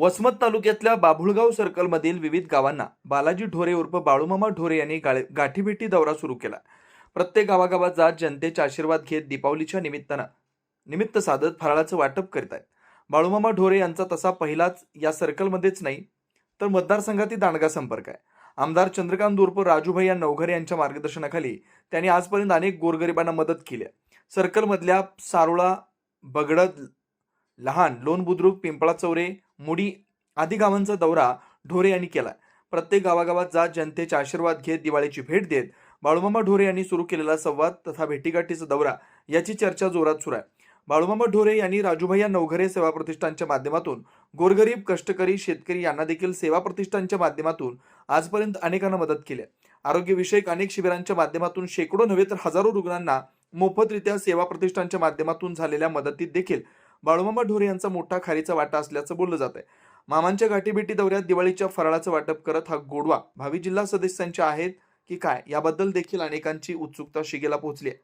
वसमत तालुक्यातल्या बाभुळगाव सर्कलमधील विविध गावांना बालाजी ढोरे उर्फ बाळूमामा ढोरे यांनी गाळे- गाठीभेटी दौरा सुरू केला. प्रत्येक गावागावात जात जनतेचा आशीर्वाद घेत दीपावलीच्या निमित्तानं निमित्त साधत फराळाचं वाटप करीत आहेत. बाळूमामा ढोरे यांचा तसा पहिलाच या सर्कलमध्येच नाही तर मतदारसंघातील दांडगा संपर्क आहे. आमदार चंद्रकांत उर्फ राजूभैया नवघरे यांच्या मार्गदर्शनाखाली त्यांनी आजपर्यंत अनेक गोरगरिबांना मदत केली आहे. सर्कलमधल्या सारोळा बगडद लहान लोण बुद्रुक पिंपळा चौरे मुडी आदी गावांचा दौरा ढोरे यांनी केला प्रत्येक गावागावात जात जनतेचे आशीर्वाद घेत दिवाळीची भेट देत बाळूमामा ढोरे यांनी सुरू केलेला संवाद तथा भेटीगाठीचा दौरा याची चर्चा जोरात सुरू आहे. बाळूमामा ढोरे यांनी राजूभैया नवघरे सेवा प्रतिष्ठानच्या माध्यमातून गोरगरीब कष्टकरी शेतकरी यांना देखील सेवा प्रतिष्ठानच्या माध्यमातून आजपर्यंत अनेकांना मदत केली आहे. आरोग्यविषयक अनेक शिबिरांच्या माध्यमातून शेकडो नव्हे तर हजारो रुग्णांना मोफतरित्या सेवा प्रतिष्ठानच्या माध्यमातून झालेल्या मदतीत देखील बाळूमामा ढोरे यांचा मोठा खारीचा वाटा असल्याचं बोललं जात आहे मामांच्या गाठीभेटी दौऱ्यात दिवाळीच्या फराळाचं वाटप करत हा गोडवा भावी जिल्हा सदस्यांच्या आहेत की काय याबद्दल देखील अनेकांची उत्सुकता शिगेला पोहोचली आहे.